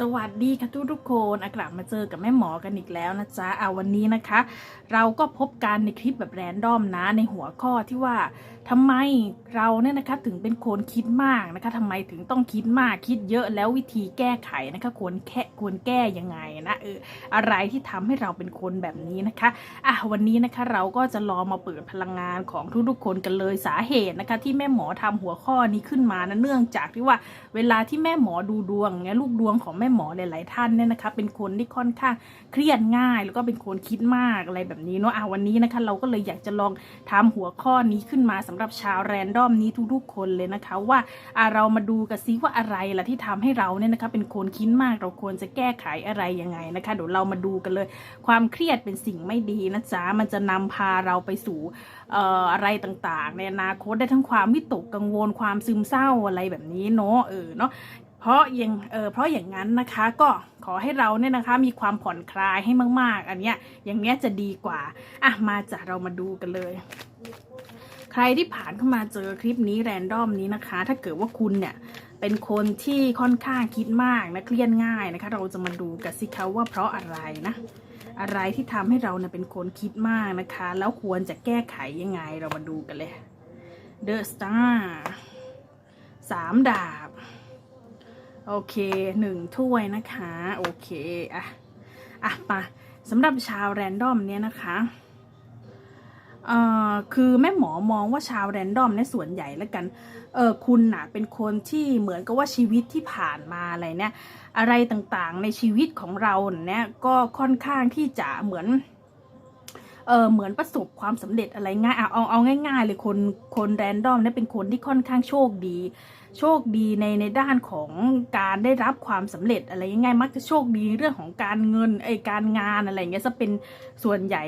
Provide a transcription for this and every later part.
สวัสดีค่ะทุกทุกคนกลับมาเจอกับแม่หมอกันอีกแล้วนะจ๊ะเอาวันนี้นะคะ เราก็พบกันในคลิปแบบแรนดอมนะในหัวข้อที่ว่าทำไมเราเนี่ยนะคะถึงเป็นคนคิดมากนะคะทำไมถึงต้องคิดมากคิดเยอะแล้ววิธีแก้ไขนะคะควรแค่ควรแก้ยังไงนะเอออะไรที่ทำให้เราเป็นคนแบบนี้นะคะอะวันนี้นะคะเราก็จะลองมาเปิดพลังงานของทุกๆคนกันเลยสาเหตุนะคะ ที่แม่หมอทำหัวข้อนี้ขึ้นมานะเนื่องจากที่ว่าเวลาที่แม่หมอดูดวงเงี้ยลูกดวงของแม่หมอหลาย ๆ ท่านเนี่ยนะคะ เป็นคนที่ค่อนข้างเครียดง่าย แล้วก็เป็นคนคิดมากอะไรแบบนี้เนาะอะวันนี้นะคะ เราก็เลยอยากจะลองทำหัวข้อนี้ขึ้นมาสำหรับชาวแรนดอมนี้ทุกๆคนเลยนะคะ ว่าอะเรามาดูกันซิว่าอะไรล่ะที่ทำให้เราเนี่ยนะคะเป็นคนคิดมากเราควรจะแก้ไขอะไรยังไงนะคะเดี๋ยวเรามาดูกันเลย ความเครียดเป็นสิ่งไม่ดีนะจ๊ะมันจะนำพาเราไปสู่อะไรต่างๆ ในอนาคตได้ทั้งความวิตกกังวลความซึมเศร้าอะไรแบบนี้เนาะเออเนาะ เพราะอย่างเออเพราะอย่างนั้นนะคะก็ขอให้เราเนี่ยนะคะมีความผ่อนคลายให้มาก ๆ อันเนี้ยอย่างเนี้ยจะดีกว่าอะมาจ้ะเรามาดูกันเลย ใครที่ผ่านเข้ามาเจอคลิปนี้แรนดอมนี้นะคะ ถ้าเกิดว่าคุณเนี่ยเป็นคนที่ค่อนข้างคิดมากนะเครียดง่ายนะคะ เราจะมาดูกันสิคะว่าเพราะอะไรนะอะไรที่ทำให้เราเนี่ยเป็นคนคิดมากนะคะ แล้วควรจะแก้ไขยังไงเรามาดูกันเลย The Star สามดาบ โอเคหนึ่งถ้วยนะคะ โอเค อะ อะมาสำหรับชาวแรนดอมเนี่ยนะคะเอ่อคือแม่หมอมองว่าชาวแรนดอมเนี่ยส่วนใหญ่แล้วกัน เออคุณน่ะเป็นคนที่เหมือนกับว่าชีวิตที่ผ่านมาอะไรเนี่ย อะไรต่างๆในชีวิตของเราเนี่ยก็ค่อนข้างที่จะเหมือน เออเหมือนประสบความสำเร็จอะไรง่ายเอาเอาเอาง่าย ๆ เลยคนคนแรนดอมเนี่ยเป็นคนที่ค่อนข้างโชคดี โชคดีในในด้านของการได้รับความสำเร็จอะไรง่ายๆมักจะโชคดีเรื่องของการเงินไอการงานอะไรเงี้ยจะเป็นส่วนใหญ่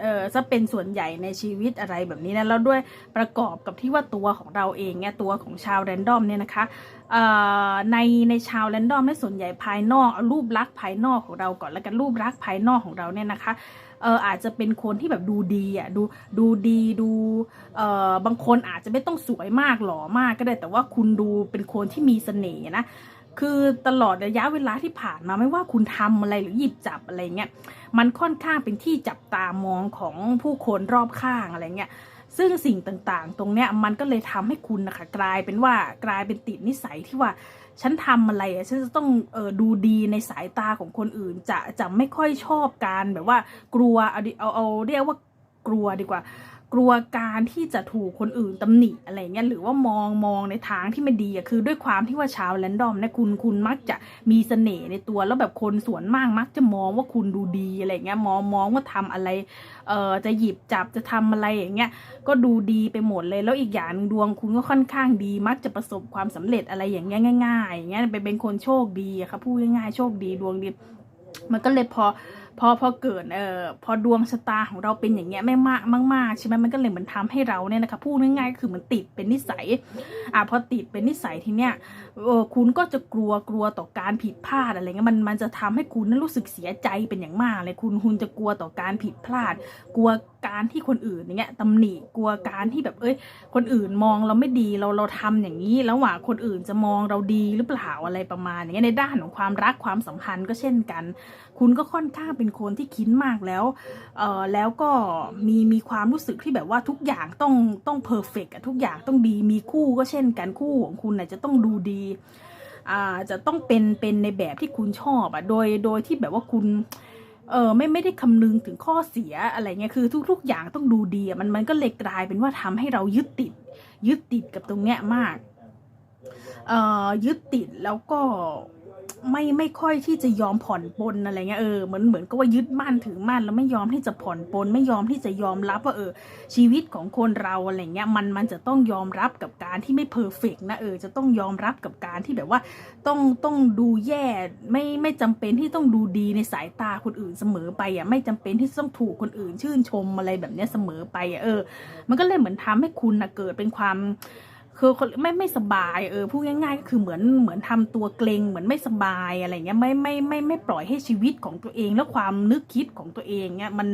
เออจะเป็นส่วนใหญ่ในชีวิตอะไรแบบนี้นะแล้วด้วยประกอบกับที่ว่าตัวของเราเองเนี่ยตัวของชาวแรนดอมเนี่ยนะคะเอ่อในในชาวแรนดอมในยส่วนใหญ่ภายนอกรูปลักษณ์ภายนอกของเราก่อนแล้วกันรูปลักษณ์ภายนอกของเราเนี่ยนะคะ เอออาจจะเป็นคนที่แบบดูดีอะดูดูดีดูเอ่อบางคนอาจจะไม่ต้องสวยมากหล่อมากก็ได้ แต่ว่าคุณดูเป็นคนที่มีเสน่ห์นะคือตลอดระยะเวลาที่ผ่านมาไม่ว่าคุณทำอะไรหรือหยิบจับอะไรเงี้ยมันค่อนข้างเป็นที่จับตามองของผู้คนรอบข้างอะไรเงี้ยซึ่งสิ่งต่างๆ ตรงเนี้ยมันก็เลยทำให้คุณนะคะกลายเป็นว่ากลายเป็นติดนิสัยที่ว่า ฉันทำอะไรอะฉันจะต้องเออดูดีในสายตาของคนอื่น จะจะไม่ค่อยชอบการแบบว่ากลัวเอาเอาเอาเรียกว่ากลัวดีกว่า กลัวการที่จะถูกคนอื่นตำหนิอะไรเงี้ยหรือว่ามองมองในทางที่ไม่ดีอะคือด้วยความที่ว่าชาวแรนดอมเนี่ยคุณคุณมักจะมีเสน่ห์ในตัวแล้วแบบคนส่วนมากมักจะมองว่าคุณดูดีอะไรเงี้ยมองมองว่าทำอะไรเอ่อจะหยิบจับจะทำอะไรอย่างเงี้ยก็ดูดีไปหมดเลยแล้วอีกอย่างหนึ่งดวงคุณก็ค่อนข้างดี มักจะประสบความสำเร็จอะไรอย่างเงี้ยง่ายๆอย่างเงี้ยเป็นเป็นคนโชคดีอะครับพูดง่ายๆโชคดีดวงดีมันก็เลยพอ พอพอเกิดเอ่อพอดวงชะตาของเราเป็นอย่างเงี้ยไม่มากมากๆใช่ไหมมันก็เลยเหมือนทำให้เราเนี่ยนะคะพูดง่ายๆก็คือมันติดเป็นนิสัยอะพอติดเป็นนิสัยทีเนี้ยเออคุณก็จะกลัวกลัวต่อการผิดพลาดอะไรเงี้ยมันมันจะทำให้คุณนั้นรู้สึกเสียใจเป็นอย่างมากเลยคุณคุณจะกลัวต่อการผิดพลาด กลัวการที่คนอื่นอย่างเงี้ยตำหนิกลัวการที่แบบเอ้ย คนอื่นมองเราไม่ดีเราเราทำอย่างนี้แล้วว่าคนอื่นจะมองเราดีหรือเปล่าอะไรประมาณอย่างเงี้ยในด้านของความรักความสัมพันธ์ก็เช่นกัน คุณก็ค่อนข้างเป็นคนที่คิดมากแล้วเออแล้วก็มีมีความรู้สึกที่แบบว่าทุกอย่างต้องต้องเพอร์เฟกต์ทุกอย่างต้องดีมีคู่ก็เช่นกันคู่ของคุณน่ะจะต้องดูดีอ่าจะต้องเป็นเป็นในแบบที่คุณชอบอะโดยโดยที่แบบว่าคุณเออไม่ไม่ได้คำนึงถึงข้อเสียอะไรเงี้ยคือทุก ๆ อย่างต้องดูดีอะมันมันก็เลยกลายเป็นว่าทำให้เรายึดติด ยึดติดกับตรงเนี้ยมากเอ่อยึดติดแล้วก็ ไม่ไม่ค่อยที่จะยอมผ่อนปลนอะไรเงี้ยเออเหมือนเหมือนก็ว่ายึดมั่นถือมั่นแล้วไม่ยอมที่จะผ่อนปลนไม่ยอมที่จะยอมรับว่าเออ ชีวิตของคนเราอะไรเงี้ยมันมันจะต้องยอมรับกับการที่ไม่เพอร์เฟกนะเออจะต้องยอมรับกับการที่แบบว่าต้องต้องดูแย่ไม่ไม่จำเป็นที่ต้องดูดีในสายตาคนอื่นเสมอไปอะไม่จำเป็นที่ต้องถูกคนอื่นชื่นชมอะไรแบบเนี้ยเสมอไปอะเออ มันก็เลยเหมือนทำให้คุณนะเกิดเป็นความ คือคนไม่ไม่สบายเออพูดง่ายๆก็คือเหมือนเหมือนทำตัวเกรงเหมือนไม่สบายอะไรเงี้ยไม่ไม่ไม่ไม่ปล่อยให้ชีวิตของตัวเอง และความนึกคิดของตัวเองเนี้ยมัน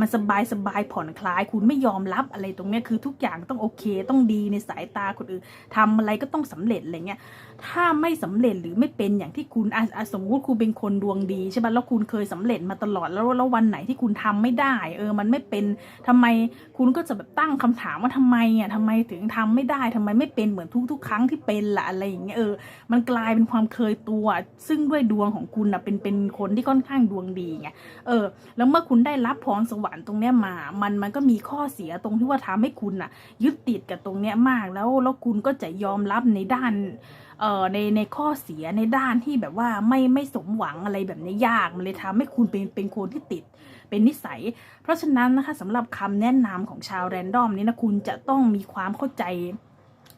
มันสบายสบายผ่อนคลาย คุณไม่ยอมรับอะไรตรงเนี้ยคือทุกอย่างต้องโอเค ต้องดีในสายตาคนอื่นทำอะไรก็ต้องสำเร็จอะไรเงี้ย ถ้าไม่สำเร็จหรือไม่เป็นอย่างที่คุณสมมุติคุณเป็นคนดวงดีใช่ปะแล้วคุณเคยสำเร็จมาตลอดแล้วแล้ววันไหนที่คุณทำไม่ได้ เออ มันไม่เป็นทำไมคุณก็จะแบบตั้งคำถามว่าทำไมอะทำไมถึงทำไม่ได้ทำไมไม่เป็นเหมือนทุกๆ ครั้งที่เป็นละอะไรอย่างเงี้ยเออมันกลายเป็นความเคยตัว ซึ่งด้วยดวงของคุณนะเป็นเป็นคนที่ค่อนข้างดวงดีไงเออ แล้วเมื่อคุณได้รับพรสวรรค์ตรงเนี้ยมา มันมันก็มีข้อเสียตรงที่ว่าทำให้คุณน่ะ ยึดติดกับตรงเนี้ยมากแล้วแล้วคุณก็จะยอมรับในด้าน เอ่อในในข้อเสียในด้านที่แบบว่าไม่ไม่สมหวังอะไรแบบนี้ยากมันเลยทำให้คุณเป็นเป็นคนที่ติดเป็นนิสัย เพราะฉะนั้นนะคะสำหรับคำแนะนำของชาวแรนดอมนี้นะคุณจะต้องมีความเข้าใจ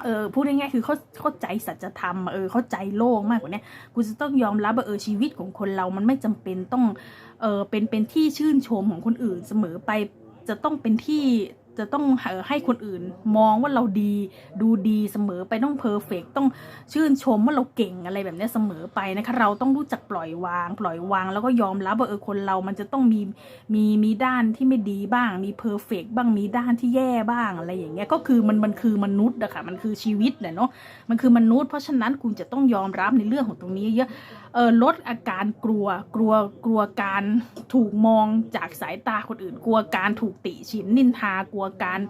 เออพูดง่ายๆคือเข้าเข้าใจสัจธรรมเออเข้าใจโลกมากกว่านี้ยคุณจะต้องยอมรับว่าเออชีวิตของคนเรามันไม่จำเป็นต้องเออเป็นเป็นที่ชื่นชมของคนอื่นเสมอไปจะต้องเป็นที่ จะต้องเออให้คนอื่นมองว่าเราดี ดูดีเสมอไปต้องเพอร์เฟกต้องชื่นชมว่าเราเก่งอะไรแบบนี้เสมอไปนะคะเราต้องรู้จักปล่อยวาง ปล่อยวางแล้วก็ยอมรับว่าเออคนเรามันจะต้องมีมีมีด้านที่ไม่ดีบ้าง มีเพอร์เฟกบ้างมีด้านที่แย่บ้างอะไรอย่างเงี้ยก็คือมันมันคือมนุษย์อะค่ะมันคือชีวิตเนาะมันคือมนุษย์เพราะฉะนั้นคุณจะต้องยอมรับในเรื่องของตรงนี้เยอะเออลดอาการกลัวกลัวกลัวการถูกมองจากสายตาคนอื่น กลัวการถูกติฉินนินทากลัวการ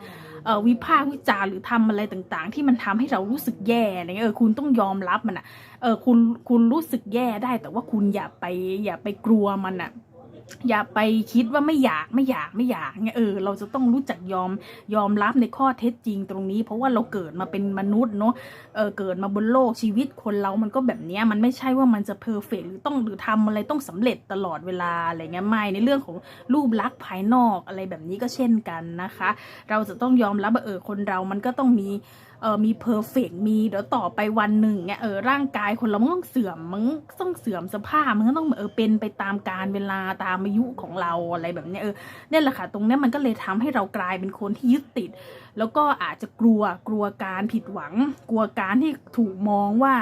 วิพากษ์วิจารหรือทำอะไรต่างๆ ที่มันทำให้เรารู้สึกแย่อะไรเงี้ยเออคุณต้องยอมรับมันอะเออคุณคุณรู้สึกแย่ได้ แต่ว่าคุณอย่าไปอย่าไปกลัวมันอะ อย่าไปคิดว่าไม่อยากไม่อยากไม่อยากเนี่ยเออเราจะต้องรู้จักยอมยอมรับในข้อเท็จจริงตรงนี้ เพราะว่าเราเกิดมาเป็นมนุษย์เนาะเออเกิดมาบนโลกชีวิตคนเรามันก็แบบนี้มันไม่ใช่ว่ามันจะเพอร์เฟกหรือต้องหรือทำอะไรต้องสำเร็จตลอดเวลาอะไรเงี้ยไม่ในเรื่องของรูปลักษณ์ภายนอกอะไรแบบนี้ก็เช่นกันนะคะ เราจะต้องยอมรับว่าเออคนเรามันก็ต้องมี เออมีเพอร์เฟกมีเดี๋ยวต่อไปวันหนึ่งเนี่ยเออร่างกายคนเรามันต้องเสื่อมมันต้องเสื่อมสภาพมันก็ต้องเออเป็นไปตามการเวลาตามอายุของเราอะไรแบบเนี้ยเออเนี่ยแหละค่ะตรงเนี้ยมันก็เลยทำให้เรากลายเป็นคนที่ยึดติด แล้วก็อาจจะกลัวกลัวการผิดหวัง กลัวการที่ถูกมองว่า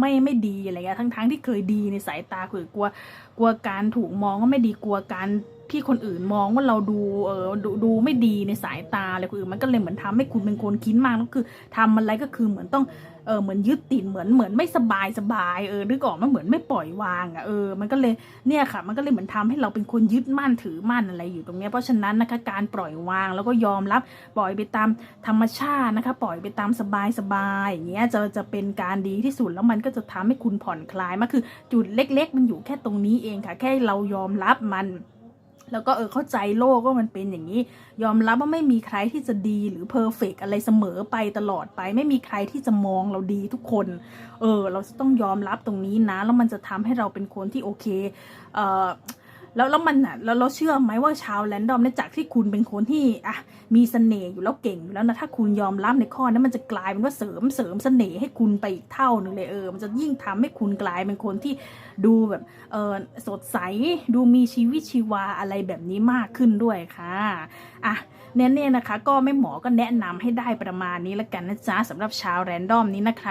ไม่ไม่ดีอะไรเงี้ยทั้งทั้งที่เคยดีในสายตาคือกลัวกลัวการถูกมองว่าไม่ดีกลัวการ ที่คนอื่นมองว่าเราดูเออดูดูไม่ดีในสายตาอะไรคนอื่นมันก็เลยเหมือนทำให้คุณเป็นคนคิดมากแล้วคือทำอะไรก็คือเหมือนต้องเออเหมือนยึดติดเหมือนเหมือนไม่สบายสบายเออนึกออกมันเหมือนไม่ปล่อยวางอะเออมันก็เลยเนี่ยค่ะ มันก็เลยเหมือนทำให้เราเป็นคนยึดมั่นถือมั่นอะไรอยู่ตรงเนี้ยเพราะฉะนั้นนะคะการปล่อยวางแล้วก็ยอมรับปล่อยไปตามธรรมชาตินะคะ ปล่อยไปตามสบายสบายอย่างเงี้ยจะจะเป็นการดีที่สุดแล้วมันก็จะทำให้คุณผ่อนคลายมากคือจุดเล็ก ๆ มันอยู่แค่ตรงนี้เองค่ะ แค่เรายอมรับมัน แล้วก็เออเข้าใจโลกว่ามันเป็นอย่างนี้ ยอมรับว่าไม่มีใครที่จะดีหรือเพอร์เฟกอะไรเสมอไปตลอดไป ไม่มีใครที่จะมองเราดีทุกคน เออ เราจะต้องยอมรับตรงนี้นะ แล้วมันจะทำให้เราเป็นคนที่โอเค เออ แล้วแล้วมันอะแล้วเราเชื่อไหมว่าชาวแรนดอมเนี่ยจากที่คุณเป็นคนที่อะมีเสน่ห์อยู่แล้วเก่งอยู่แล้วนะถ้าคุณยอมรับในข้อนั้นมันจะกลายเป็นว่าเสริมเสริมเสน่ห์ให้คุณไปอีกเท่าหนึ่งเลยเออมันจะยิ่งทำให้คุณกลายเป็นคนที่ดูแบบเออสดใสดูมีชีวิตชีวาอะไรแบบนี้มากขึ้นด้วยค่ะ อะเนี่ยเนี่ยนะคะ ก็แม่หมอก็แนะนำให้ได้ประมาณนี้ละกันนะจ๊ะสำหรับชาวแรนดอมนี้นะใคร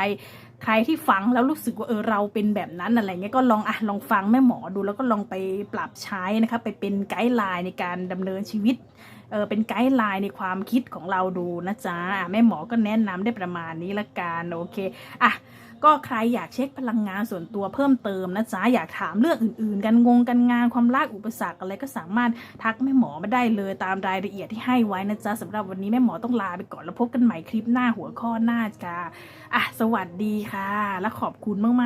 ใครที่ฟังแล้วรู้สึกว่าเออเราเป็นแบบนั้นอะไรเงี้ยก็ลองอะลองฟังแม่หมอดูแล้วก็ลองไปปรับใช้นะคะ ไปเป็นไกด์ไลน์ในการดำเนินชีวิต เออเป็นไกด์ไลน์ในความคิดของเราดูนะจ๊ะแม่หมอก็แนะนำได้ประมาณนี้ละกันโอเคอะก็ใครอยากเช็คพลังงานส่วนตัวเพิ่มเติมนะจ๊ะอยากถามเรื่องอื่นๆ กันงงกันงานความรักอุปสรรคอะไรก็สามารถทักแม่หมอมาได้เลยตามรายละเอียดที่ให้ไว้นะจ๊ะสำหรับวันนี้แม่หมอต้องลาไปก่อนแล้วพบกันใหม่คลิปหน้าหัวข้อหน้าจ้าอะสวัสดีค่ะ และขอบคุณมากๆ